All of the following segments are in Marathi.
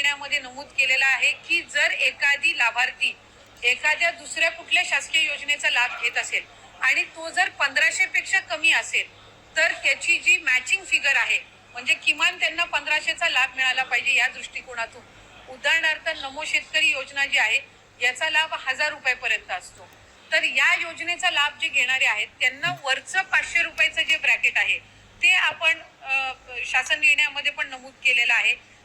निर्णयामध्ये नमूद केलेला आहे की जर एखादी लाभार्थी एखाद्या दुसऱ्या कुठल्या शासकीय योजनेचा लाभ घेत असेल आणि तो जर पंधराशे पेक्षा कमी असेल तर त्याची जी मॅचिंग फिगर आहे म्हणजे किमान त्यांना पंधराशेचा लाभ मिळाला पाहिजे या दृष्टिकोनातून. उदाहरणार्थ नमो शेतकरी योजना जी आहे याचा लाभ हजार रुपयापर्यंत असतो. तर या योजनेचा लाभ जे घेणारे आहेत त्यांना वरचं पाचशे रुपयाचं जे ब्रॅकेट आहे ते आपण शासन निर्णयामध्ये पण नमूद केलेलं आहे.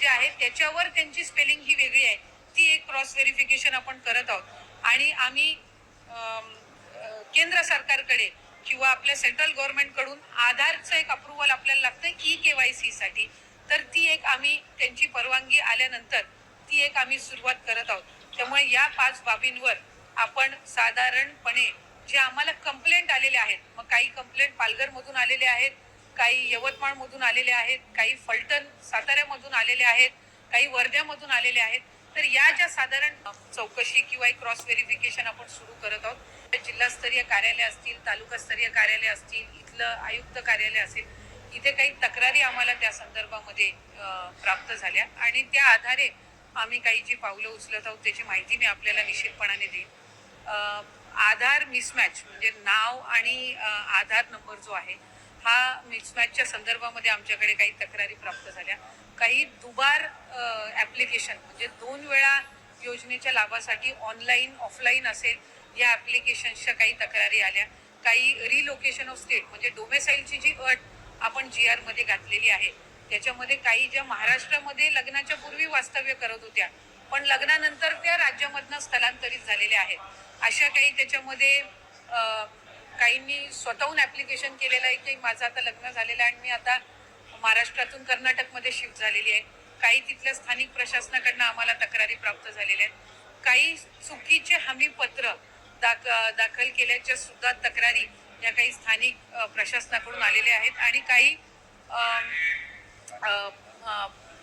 जे आहे त्याच्यावर त्यांची स्पेलिंग ही वेगळी आहे. ती एक क्रॉस व्हेरिफिकेशन आपण करत आहोत. आणि आम्ही केंद्र सरकारकडे किंवा आपल्या सेंट्रल गव्हर्नमेंटकडून आधारचं एक अप्रुव्हल आपल्याला लागतं ई के वाय सीसाठी तर ती एक आम्ही त्यांची परवानगी आल्यानंतर ती एक आम्ही सुरुवात करत आहोत. त्यामुळे या पाच बाबींवर आपण साधारणपणे जे आम्हाला कंप्लेंट आलेले आहेत मग काही कंप्लेंट पालघरमधून आलेले आहेत काही यवतमाळमधून आलेले आहेत काही फलटण साताऱ्यामधून आलेले आहेत काही वर्ध्यामधून आलेले आहेत. तर या ज्या साधारण चौकशी किंवा एक क्रॉस व्हेरिफिकेशन आपण सुरू करत आहोत जिल्हास्तरीय कार्यालय असतील तालुकास्तरीय कार्यालय असतील इथलं आयुक्त कार्यालय असेल इथे काही तक्रारी आम्हाला त्या संदर्भामध्ये प्राप्त झाल्या. आणि त्या आधारे आम्ही काही जी पावलं उचलत आहोत त्याची माहिती मी आपल्याला निश्चितपणाने देईन. आधार मिसमॅच म्हणजे नाव आणि आधार नंबर जो आहे हा मिसमॅचच्या संदर्भामध्ये आमच्याकडे काही तक्रारी प्राप्त झाल्या. काही दुबार ॲप्लिकेशन म्हणजे दोन वेळा योजनेच्या लाभासाठी ऑनलाईन ऑफलाईन असेल या ॲप्लिकेशन्सच्या काही तक्रारी आल्या. काही रिलोकेशन ऑफ स्टेट म्हणजे डोमेसाईलची जी अट आपण जी आरमध्ये घातलेली आहे त्याच्यामध्ये काही ज्या महाराष्ट्रामध्ये लग्नाच्या पूर्वी वास्तव्य करत होत्या पण लग्नानंतर त्या राज्यामधनं स्थलांतरित झालेल्या आहेत. अशा काही त्याच्यामध्ये काहींनी स्वतःहून ॲप्लिकेशन केलेलं आहे की माझं आता लग्न झालेलं आहे आणि मी आता महाराष्ट्रातून कर्नाटकमध्ये शिफ्ट झालेली आहे. काही तिथल्या स्थानिक प्रशासनाकडनं आम्हाला तक्रारी प्राप्त झालेल्या आहेत. काही चुकीचे हमीपत्र दाख दाखल केल्याच्या सुद्धा तक्रारी या काही स्थानिक प्रशासनाकडून आलेल्या आहेत आणि काही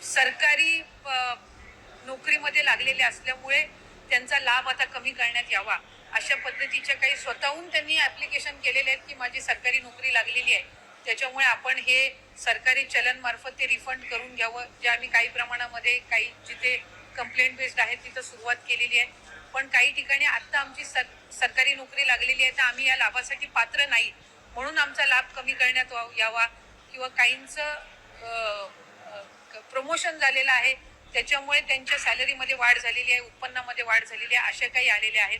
सरकारी नोकरीमध्ये लागलेले असल्यामुळे त्यांचा लाभ आता कमी करण्यात यावा. अशा पद्धतीच्या काही स्वतःहून त्यांनी ॲप्लिकेशन केलेले आहेत की माझी सरकारी नोकरी लागलेली आहे. त्याच्यामुळे आपण हे सरकारी चलनमार्फत ते रिफंड करून घ्यावं. जे आम्ही काही प्रमाणामध्ये काही जिथे कंप्लेंट बेस्ड आहे तिथं सुरुवात केलेली आहे. पण काही ठिकाणी आत्ता आमची सर सरकारी नोकरी लागलेली आहे तर आम्ही या लाभासाठी पात्र नाही. म्हणून आमचा लाभ कमी करण्यात वा- यावा किंवा काहींचं प्रमोशन झालेलं आहे. त्याच्यामुळे त्यांच्या सॅलरीमध्ये वाढ झालेली आहे उत्पन्नामध्ये वाढ झालेली आहे अशा काही आलेल्या आहेत.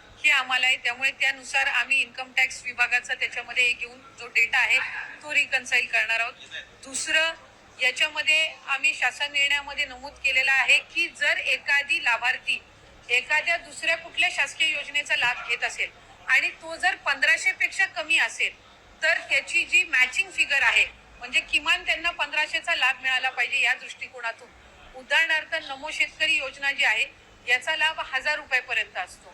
हे आम्हाला आहे. त्यामुळे त्यानुसार आम्ही इन्कम टॅक्स विभागाचा त्याच्यामध्ये हे घेऊन जो डेटा आहे तो रिकन्साईल करणार आहोत. दुसरं याच्यामध्ये आम्ही शासन निर्णयामध्ये नमूद केलेला आहे की जर एखादी लाभार्थी एखाद्या दुसऱ्या कुठल्या शासकीय योजनेचा लाभ घेत असेल आणि तो जर पंधराशे पेक्षा कमी असेल तर त्याची जी मॅचिंग फिगर आहे म्हणजे किमान त्यांना पंधराशेचा लाभ मिळाला पाहिजे या दृष्टिकोनातून. उदाहरणार्थ नमो शेतकरी योजना जी आहे याचा लाभ हजार रुपयापर्यंत असतो.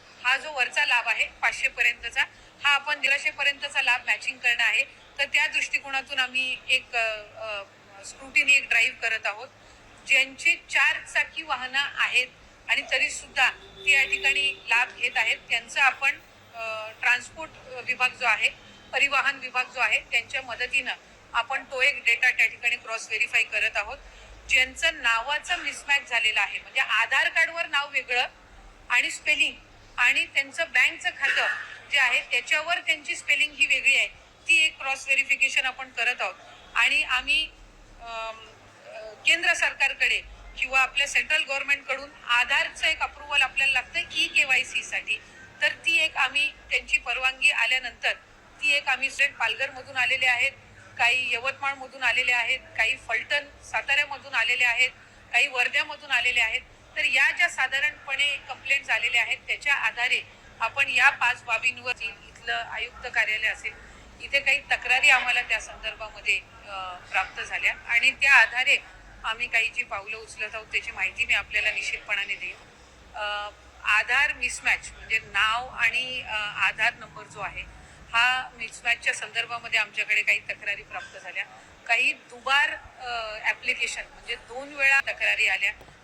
हा जो वरचा लाभ आहे पाचशे पर्यंतचा हा आपण दीडशे पर्यंतचा लाभ मॅचिंग करणं आहे. तर त्या दृष्टिकोनातून आम्ही एक स्क्रुटिनी एक ड्राईव्ह करत आहोत. ज्यांची चार चाकी वाहनं आहेत आणि तरी सुद्धा ते या ठिकाणी लाभ घेत आहेत त्यांचं आपण ट्रान्सपोर्ट विभाग जो आहे परिवहन विभाग जो आहे त्यांच्या मदतीनं आपण तो एक डेटा त्या ठिकाणी क्रॉस व्हेरीफाय करत आहोत. ज्यांचं नावाचं मिसमॅच झालेलं आहे म्हणजे आधार कार्डवर नाव वेगळं आणि स्पेलिंग आणि त्यांचं बँकचं खातं जे आहे त्याच्यावर त्यांची स्पेलिंग ही वेगळी आहे. ती एक क्रॉस व्हेरिफिकेशन आपण करत आहोत. आणि आम्ही केंद्र सरकारकडे किंवा आपल्या सेंट्रल गव्हर्नमेंटकडून आधारचं एक अप्रुव्हल आपल्याला लागतं ई के वाय सीसाठी तर ती एक आम्ही त्यांची परवानगी आल्यानंतर ती एक आम्ही स्टेट पालघरमधून आलेले आहेत. काही यवतमाळमधून आलेले आहेत काही फलटण साताऱ्यामधून आलेले आहेत काही वर्ध्यामधून आलेले आहेत. तर या ज्या साधारणपणे कंप्लेंट झालेल्या आहेत त्याच्या आधारे आपण या पाच बाबींवर इथलं आयुक्त कार्यालय असेल इथे काही तक्रारी आम्हाला त्या संदर्भामध्ये प्राप्त झाल्या. आणि त्या आधारे आम्ही काही जी पावलं उचलत आहोत त्याची माहिती मी आपल्याला निश्चितपणाने देईन. आधार मिसमॅच म्हणजे नाव आणि आधार नंबर जो आहे हा मिसमॅचच्या संदर्भामध्ये आमच्याकडे काही तक्रारी प्राप्त झाल्या. काही दुबार ॲप्लिकेशन म्हणजे दोन वेळा तक्रारी आल्या.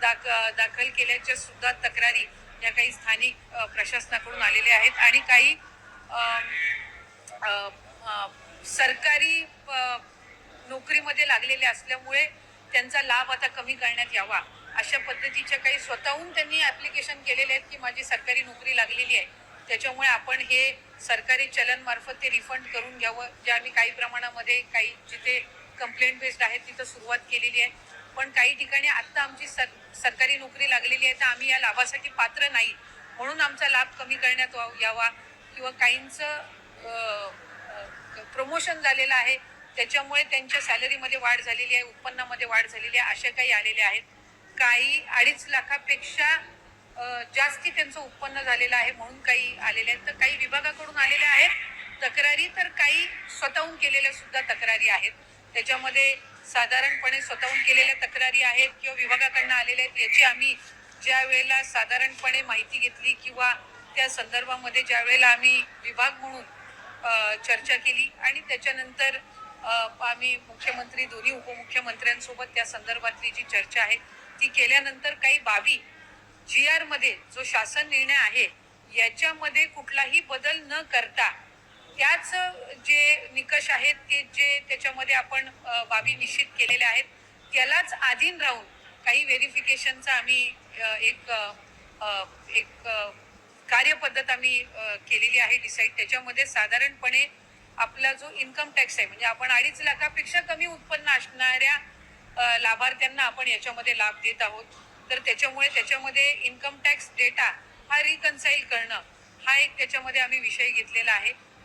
दाख दाखल केल्याच्या सुद्धा तक्रारी या काही स्थानिक प्रशासनाकडून आलेल्या आहेत आणि काही सरकारी नोकरीमध्ये लागलेले असल्यामुळे त्यांचा लाभ आता कमी करण्यात यावा अशा पद्धतीच्या काही स्वतःहून त्यांनी ॲप्लिकेशन केलेले आहेत की माझी सरकारी नोकरी लागलेली आहे. त्याच्यामुळे आपण हे सरकारी चलनमार्फत ते रिफंड करून घ्यावं. जे आम्ही काही प्रमाणामध्ये काही जिथे कंप्लेंट बेस्ड आहेत तिथं सुरुवात केलेली आहे. पण काही ठिकाणी आत्ता आमची सर सरकारी नोकरी लागलेली आहे तर आम्ही या लाभासाठी पात्र नाही. म्हणून आमचा लाभ कमी करण्यात वा- यावा किंवा काहींचं प्रमोशन झालेलं आहे त्याच्यामुळे त्यांच्या सॅलरीमध्ये वाढ झालेली आहे उत्पन्नामध्ये वाढ झालेली आहे अशा काही आलेल्या आहेत. काही अडीच लाखापेक्षा जास्ती त्यांचं उत्पन्न झालेलं आहे म्हणून काही आलेले आहेत. तर काही विभागाकडून आलेल्या आहेत. तक्रारी तर काही स्वतःहून केलेल्या सुद्धा तक्रारी आहेत. त्याच्यामध्ये साधारणपणे स्वतःहून केलेल्या तक्रारी आहेत किंवा विभागाकडनं आलेल्या आहेत याची आम्ही ज्या वेळेला साधारणपणे माहिती घेतली किंवा त्या संदर्भामध्ये ज्या वेळेला आम्ही विभाग म्हणून चर्चा केली आणि त्याच्यानंतर आम्ही मुख्यमंत्री दोन्ही उपमुख्यमंत्र्यांसोबत त्या संदर्भातली जी चर्चा आहे ती केल्यानंतर काही बाबी जी आरमध्ये जो शासन निर्णय आहे याच्यामध्ये कुठलाही बदल न करता त्याच जे निकष आहेत ते जे त्याच्यामध्ये आपण बाबी निश्चित केलेल्या आहेत त्यालाच अधीन राहून काही व्हेरिफिकेशनचा आम्ही एक एक कार्यपद्धत आम्ही केलेली आहे डिसाईड. त्याच्यामध्ये साधारणपणे आपला जो इन्कम टॅक्स आहे म्हणजे आपण अडीच लाखापेक्षा कमी उत्पन्न असणाऱ्या लाभार्थ्यांना आपण याच्यामध्ये लाभ देत आहोत. तर त्याच्यामुळे त्याच्यामध्ये इन्कम टॅक्स डेटा हा रिकन्साईल करणं हा एक त्याच्यामध्ये आम्ही विषय घेतलेला आहे.